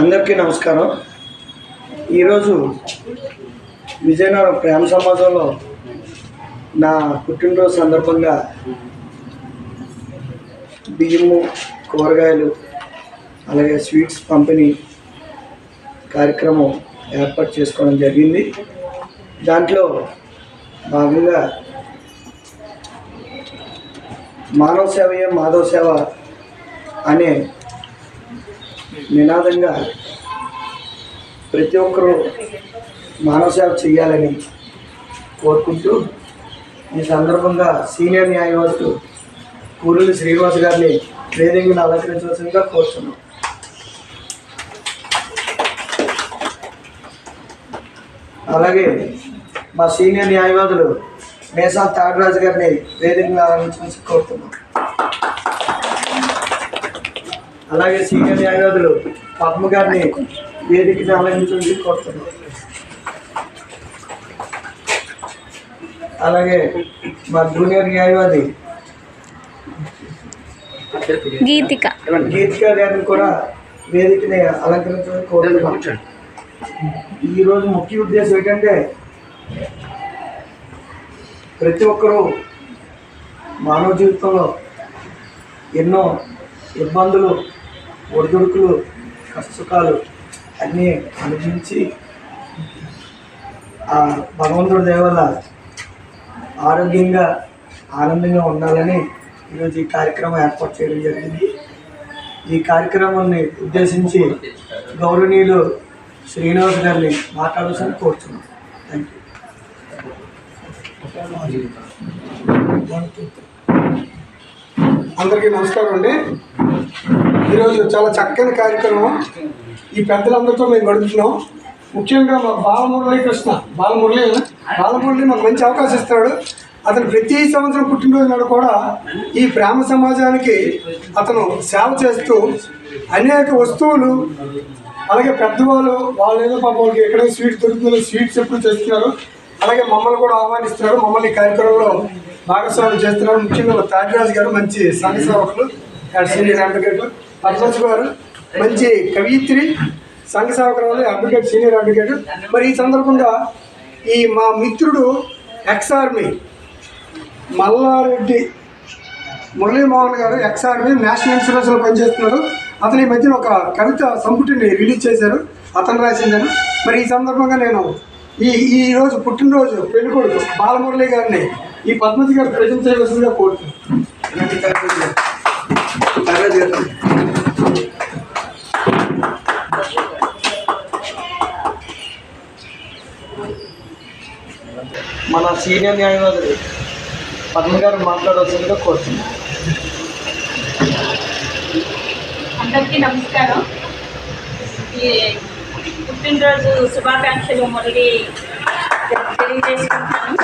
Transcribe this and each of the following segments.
అందరికీ నమస్కారం. ఈరోజు విజయనగరం ప్రేమ సమాజంలో నా పుట్టినరోజు సందర్భంగా బియ్యము కూరగాయలు అలాగే స్వీట్స్ పంపిణీ కార్యక్రమం ఏర్పాటు చేసుకోవడం జరిగింది. దాంట్లో భాగంగా మానవ సేవయే మాధవ సేవ అనే నినాదంగా ప్రతి ఒక్కరూ మానవ సేవ చేయాలని కోరుకుంటూ ఈ సందర్భంగా సీనియర్ న్యాయవాదులు కూరులు శ్రీనివాస్ గారిని వేదికను అలంకరించవలసిందిగా కోరుతున్నాం అలాగే మా సీనియర్ న్యాయవాదులు మేసా తాగరాజు గారిని వేదికను అలంకరించవలసి కోరుతున్నాం. అలాగే సీనియర్ న్యాయవాదులు పద్మ గారిని వేదికని అలంకరించి కోరుతున్నాం. అలాగే మా జూనియర్ న్యాయవాది గీతిక. గీతిక గారిని కూడా వేదికని అలంకరించడానికి కోరుతున్నాం. ఈరోజు ముఖ్య ఉద్దేశం ఏంటంటే ప్రతి ఒక్కరూ మానవ జీవితంలో ఎన్నో ఇబ్బందులు ఒడిదుడుకులు కష్టసుఖాలు అన్నీ అనుభవించి ఆ భగవంతుడి దేవల ఆరోగ్యంగా ఆనందంగా ఉండాలని ఈరోజు ఈ కార్యక్రమం ఏర్పాటు చేయడం జరిగింది. ఈ కార్యక్రమాన్ని ఉద్దేశించి గౌరవనీయులు శ్రీనివాస్ గారిని మాట్లాడాల్సిన కోరుతున్నాం థ్యాంక్ యూ అందరికీ నమస్కారం అండి. ఈరోజు చాలా చక్కని కార్యక్రమం. ఈ పెద్దలందరితో మేము గడుపుతున్నాం. ముఖ్యంగా మా బాలమురళీ కృష్ణ బాలమురళి బాలమురళి మాకు మంచి అవకాశం ఇస్తాడు. అతను ప్రతి సంవత్సరం పుట్టినరోజు నాడు కూడా ఈ ప్రేమ సమాజానికి అతను సేవ చేస్తూ అనేక వస్తువులు అలాగే పెద్దవాళ్ళు వాళ్ళు ఏదో పాపం వాళ్ళకి ఎక్కడ స్వీట్స్ దొరుకుతుందో స్వీట్స్ ఎప్పుడు చేస్తున్నారు అలాగే మమ్మల్ని కూడా ఆహ్వానిస్తున్నారు. మమ్మల్ని కార్యక్రమంలో భాగస్వామ్యం చేస్తున్నారు. ముఖ్యంగా మా గారు మంచి సంఘ సేవకులు. సీనియర్ అడ్వకేట్లు. పద్మజ్ గారు మంచి కవియిత్రి సంఘ సేవకురాలు అడ్వకేట్ సీనియర్ అడ్వకేట్. మరి ఈ సందర్భంగా ఈ మా మిత్రుడు ఎక్స్ ఆర్మీ మల్లారెడ్డి మురళీమోహన్ గారు ఎక్స్ ఆర్మీ నేషనల్ ఇన్సూరెన్స్లో పనిచేస్తున్నారు. అతని ఈ మధ్యన ఒక కవిత సంపుటిని రిలీజ్ చేశారు. అతను రాసిందని మరి ఈ సందర్భంగా నేను ఈ ఈ రోజు పుట్టినరోజు పెళ్ళికొడుకు బాలమురళి గారిని ఈ పద్మతి గారు ప్రజెంట్ చేయవలసిందిగా కోరుతున్నాను ఇలాంటి కార్యక్రమాలు తాగరాజు గారు మన సీనియర్ న్యాయవాది పద్మ గారు మాట్లాడవలసిందిగా కోరుతున్నాను. అందరికీ నమస్కారం. ఈ పుట్టినరోజు శుభాకాంక్షలు మురళి తెలియజేసుకుంటాను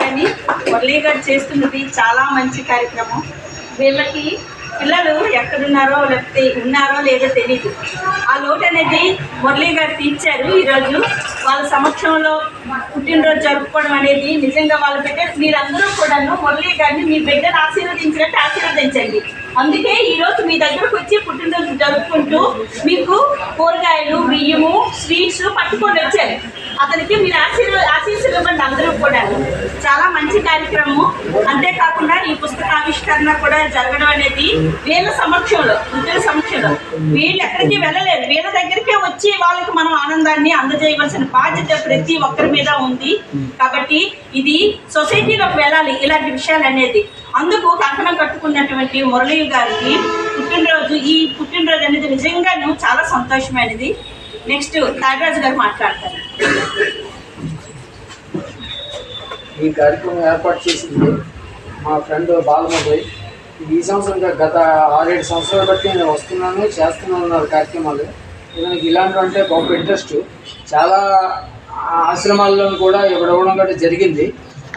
కానీ మురళి గారు చేస్తున్నది చాలా మంచి కార్యక్రమం. వీళ్ళకి పిల్లలు ఎక్కడున్నారో లేకపోతే ఉన్నారో లేదో తెలియదు ఆ లోటు అనేది మురళి గారు తీర్చారు ఈరోజు. వాళ్ళ సమక్షంలో పుట్టినరోజు జరుపుకోవడం అనేది నిజంగా వాళ్ళ బిడ్డ మీరందరూ కూడాను మురళీ గారిని మీ బిడ్డను ఆశీర్వదించినట్టు ఆశీర్వదించండి. అందుకే ఈరోజు మీ దగ్గరకు వచ్చి పుట్టినరోజు జరుపుకుంటూ మీకు కూరగాయలు బియ్యము స్వీట్స్ పట్టుకొని వచ్చారు. అతనికి మీరు ఆశీర్వ ఆశీస్సులు ఇవ్వండి అందరూ కూడా చాలా మంచి కార్యక్రమం అంతేకాకుండా ఈ పుస్తక ఆవిష్కరణ కూడా జరగడం అనేది వీళ్ళ సమక్షంలో వృద్ధుల సమక్షంలో. వీళ్ళు ఎక్కడికి వెళ్ళలేదు. వీళ్ళ దగ్గరికే వచ్చి వాళ్ళకి మనం ఆనందాన్ని అందజేయవలసిన బాధ్యత ప్రతి ఒక్కరి మీద ఉంది. కాబట్టి ఇది సొసైటీలోకి వెళ్ళాలి ఇలాంటి విషయాలు అనేది. అందుకు కంకణం కట్టుకున్నటువంటి మురళీ గారికి పుట్టినరోజు ఈ పుట్టినరోజు అనేది నిజంగాను చాలా సంతోషమైనది. నెక్స్ట్ తాగరాజు గారు మాట్లాడతారు. ఈ కార్యక్రమం ఏర్పాటు చేసింది మా ఫ్రెండ్ బాలమురళి ఈ సంవత్సరం గత ఆరేడు సంవత్సరాల బట్టి నేను వస్తున్నాను చేస్తున్నాను ఉన్నారు కార్యక్రమాలు. ఇతనికి ఇలాంటివంటే అంటే గొప్ప ఇంట్రెస్ట్. చాలా ఆశ్రమాల్లో కూడా ఇవ్వడం కూడా జరిగింది.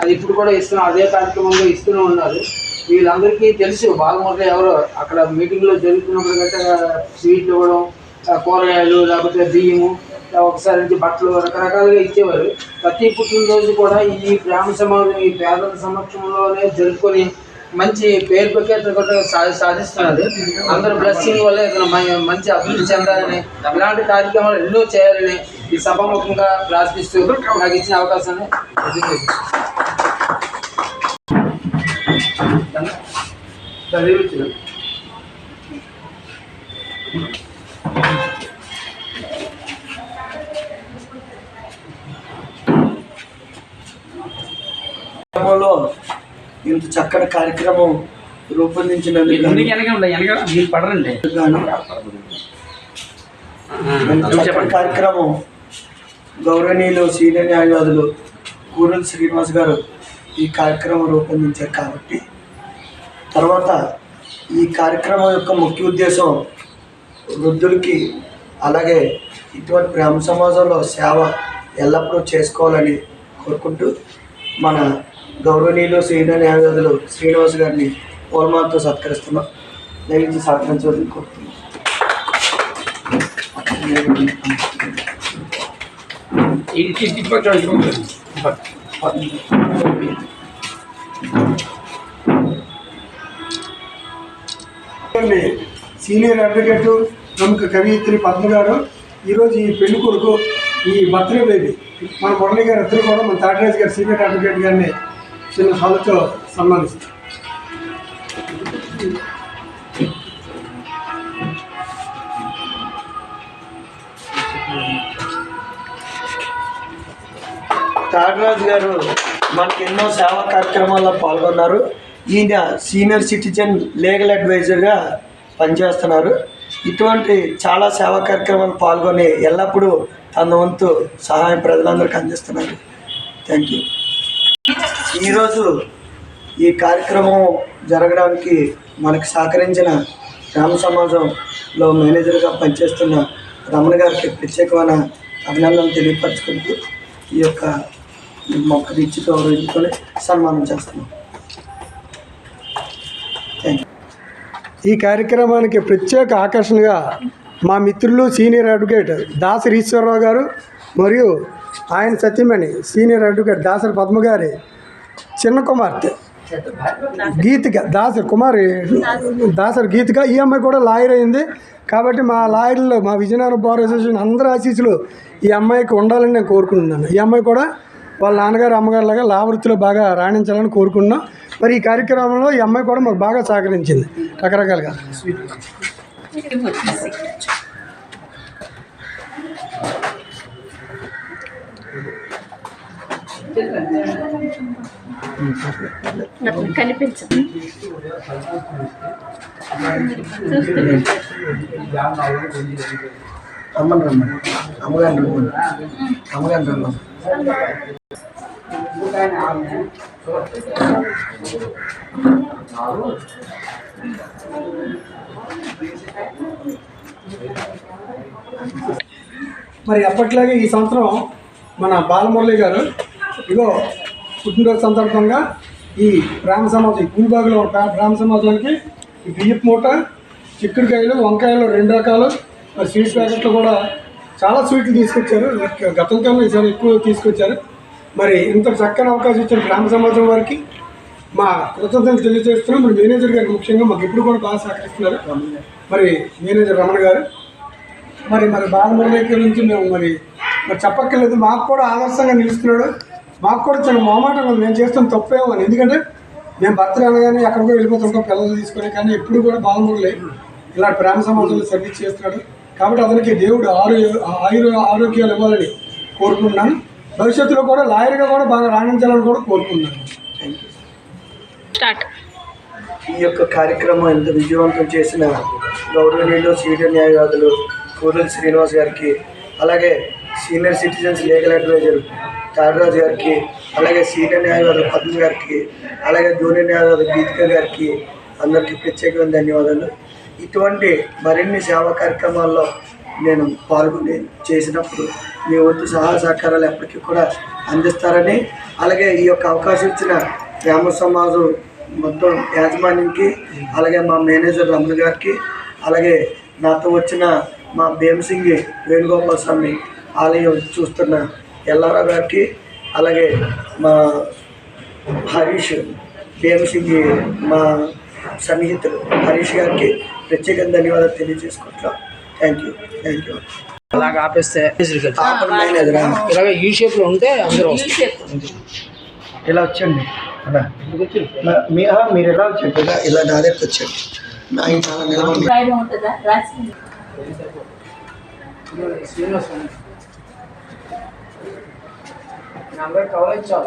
అది ఇప్పుడు కూడా ఇస్తున్న అదే కార్యక్రమంలో ఇస్తూనే ఉన్నారు. వీళ్ళందరికీ తెలుసు బాలమూర్తి ఎవరో అక్కడ మీటింగ్లో జరుగుతున్నప్పుడు గట్ట స్వీట్లు ఇవ్వడం కూరగాయలు లేకపోతే బియ్యము ఒకసారి నుంచి బట్టలు రకరకాలుగా ఇచ్చేవారు. ప్రతి పుట్టినరోజు కూడా ఈ గ్రామ సమాజం ఈ పేదల సమక్షంలోనే జరుపుకొని మంచి పేరు ప్రఖ్యాతులు కూడా సా- సాధిస్తున్నారు. అందరూ బ్లెస్సింగ్ వల్ల ఇక్కడ మంచి అభివృద్ధి చెందాలని ఇలాంటి కార్యక్రమాలు ఎన్నో చేయాలని ఈ సభాముఖంగా ప్రార్థిస్తూ నాకు ఇచ్చిన అవకాశాన్ని చదివించు కార్యక్రమంలో ఇంత చక్కని కార్యక్రమం చక్కని కార్యక్రమం గౌరవనీయులు సీనియర్ న్యాయవాదులు కూరల్ శ్రీనివాస్ గారు ఈ కార్యక్రమం రూపొందించారు కాబట్టి. తర్వాత ఈ కార్యక్రమం యొక్క ముఖ్య ఉద్దేశం వృద్ధులకి అలాగే ఇటువంటి గ్రామ సమాజంలో సేవ ఎల్లప్పుడూ చేసుకోవాలని కోరుకుంటూ మన గౌరవనీయులు సీనియర్ న్యాయవాదులు శ్రీనివాస్ గారిని పూలమాలతో సత్కరిస్తున్నాం. దయచేసి సహకరించవలని కోరుతున్నాం సీనియర్ అడ్వకేట్ ప్రముఖ కవయిత్రి పద్మ గారు ఈరోజు ఈ పెళ్ళి కొడుకు ఈ బర్త్డే బేబీ మన మురళి గారు ఇద్దరు కూడా మన తాటరాజు గారు సీనియర్ అడ్వకేట్ గారిని చిన్న సాలతో సన్మానిస్తాం. తాగరాజు గారు మనకి ఎన్నో సేవా కార్యక్రమాల్లో పాల్గొన్నారు. ఈయన సీనియర్ సిటిజన్ లీగల్ అడ్వైజర్గా పనిచేస్తున్నారు. ఇటువంటి చాలా సేవా కార్యక్రమాలు పాల్గొని ఎల్లప్పుడూ తన వంతు సహాయం ప్రజలందరికీ అందిస్తున్నారు. థ్యాంక్ యూ ఈరోజు ఈ కార్యక్రమం జరగడానికి మనకు సహకరించిన గ్రామ సమాజంలో మేనేజర్గా పనిచేస్తున్న రమణ గారికి ప్రత్యేకమైన అభినందనలు తెలియపరచుకుంటూ ఈ యొక్క మొక్క ఇచ్చి గౌరవించుకొని సన్మానం చేస్తున్నాం. థ్యాంక్ యూ ఈ కార్యక్రమానికి ప్రత్యేక ఆకర్షణగా మా మిత్రులు సీనియర్ అడ్వకేట్ దాసరి ఈశ్వరరావు గారు మరియు ఆయన సత్యమణి సీనియర్ అడ్వకేట్ దాసరి పద్మ గారి చిన్న కుమార్తె. గీతిక దాసరి కుమారి దాసరి గీతిక. ఈ అమ్మాయి కూడా లాయర్ అయింది. కాబట్టి మా లాయర్లు మా విజయనగరం బార్ అసోసియేషన్ అందరి ఆశీస్సులు ఈ అమ్మాయికి ఉండాలని నేను కోరుకుంటున్నాను. ఈ అమ్మాయి కూడా వాళ్ళ నాన్నగారు అమ్మగారు లాగా లా వృత్తిలో బాగా రాణించాలని కోరుకుంటున్నాం. మరి ఈ కార్యక్రమంలో ఈ అమ్మాయి కూడా మాకు బాగా సహకరించింది రకరకాలుగా. నాకు కనిపించు అమ్మని రమ్మని అమ్మగారిని రమ్మని అమ్మగారిని రమ్మని మరి అప్పట్లాగే ఈ సంవత్సరం మన బాలమురళి గారు ఇగో పుట్టినరోజు సందర్భంగా ఈ బ్రాహ్మ సమాజం ఈ గుల్బాగులో ఒక గ్రామ సమాజానికి బియ్యపు మూట చిక్కుడుకాయలు వంకాయలు రెండు రకాలు మరి స్వీట్ ప్యాకెట్లు కూడా చాలా స్వీట్లు తీసుకొచ్చారు. గతం కన్నా ఈసారి ఎక్కువ తీసుకొచ్చారు. మరి ఇంత చక్కని అవకాశం ఇచ్చిన గ్రామ సమాజం వారికి మా కృతజ్ఞతలు తెలియజేస్తున్నాం. మరి మేనేజర్ గారికి ముఖ్యంగా మాకు ఇప్పుడు కూడా బాగా సహకరిస్తున్నారు. మరి మేనేజర్ రమణ గారు మరి మరి బాలమురళి నుంచి మేము మరి మరి చెప్పక్కర్లేదు. మాకు కూడా ఆదర్శంగా నిలుస్తున్నాడు. మాకు కూడా చాలా మొహమాటం ఉంది. మేము చేస్తున్న తప్పేమో అని ఎందుకంటే మేము భర్త అనగానే ఎక్కడికో వెళ్ళిపోతుంటాం పిల్లలు తీసుకొని కానీ ఎప్పుడు కూడా బాలమురళి ఇలా ప్రేమ సమాజంలో సర్వీస్ చేస్తున్నాడు. కాబట్టి అతనికి దేవుడు ఆరోగ్య ఆయుర ఆరోగ్యాలు ఇవ్వాలని కోరుకుంటున్నాను. భవిష్యత్తులో కూడా లాయర్గా కూడా బాగా రాణించాలని కూడా కోరుకుంటున్నాను. స్టార్ట్. ఈ యొక్క కార్యక్రమం ఎంత విజయవంతం చేసిన గౌరవనీయులు సీనియర్ న్యాయవాదులు పూర్వల్ శ్రీనివాస్ గారికి అలాగే senior citizens legal adviser Tararaju గారికి అలాగే సీనియర్ న్యాయవాది పద్మ గారికి అలాగే జూనియర్ న్యాయవాది గీతిక గారికి అందరికీ ప్రత్యేకమైన ధన్యవాదాలు. ఇటువంటి మరిన్ని సేవా కార్యక్రమాల్లో నేను పాల్గొని చేసినప్పుడు మీ వంతు సహాయ సహకారాలు ఎప్పటికీ కూడా అందిస్తారని అలాగే ఈ యొక్క అవకాశం ఇచ్చిన గ్రామ సమాజం మొత్తం యాజమాన్యంకి అలాగే మా మేనేజర్ రమణ గారికి అలాగే నాతో వచ్చిన మా భీమసింగి వేణుగోపాల స్వామి ఆలయం చూస్తున్న ఎల్లారావు గారికి అలాగే మా హరీష్ భీమసింగి మా సన్నిహితులు హరీష్ గారికి ప్రత్యేక ధన్యవాదాలు తెలియజేసుకుంటున్నాం. థ్యాంక్ యూ థ్యాంక్ యూ అలాగ ఆపేస్తే ఇలాగ యూ షేప్లో ఉంటే అందరూ ఇలా వచ్చండి అలా. నా- మీ ఆ, మీరు ఎలా వచ్చండి ఇలా ఇలా నా దగ్గరకు అలా নাম্বার কাউরে চল।